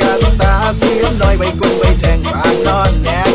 กะตตาเสียมน้อยไว้กูไว้แทงปากนอนแน่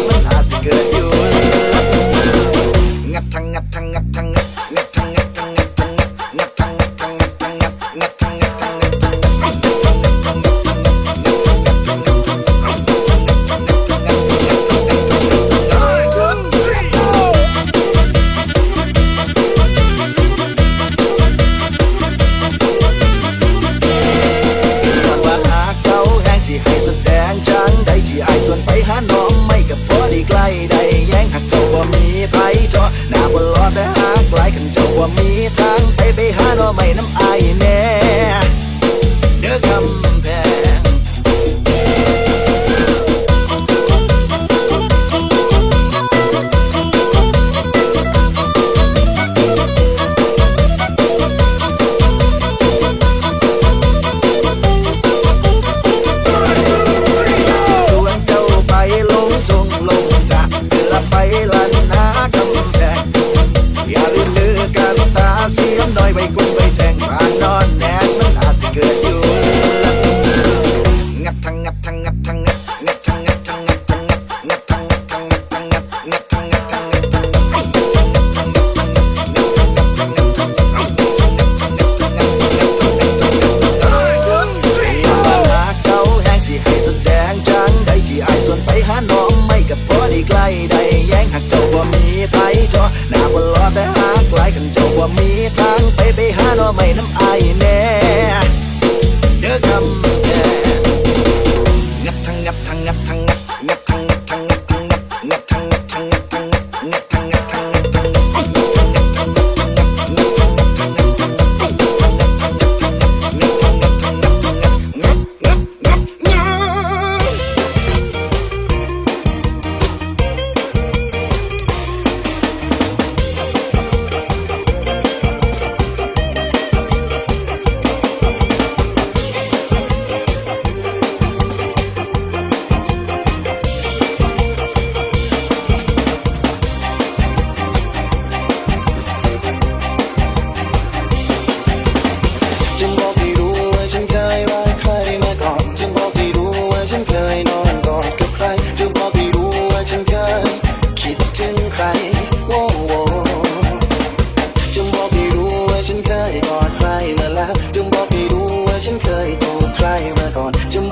อ ว่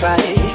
cry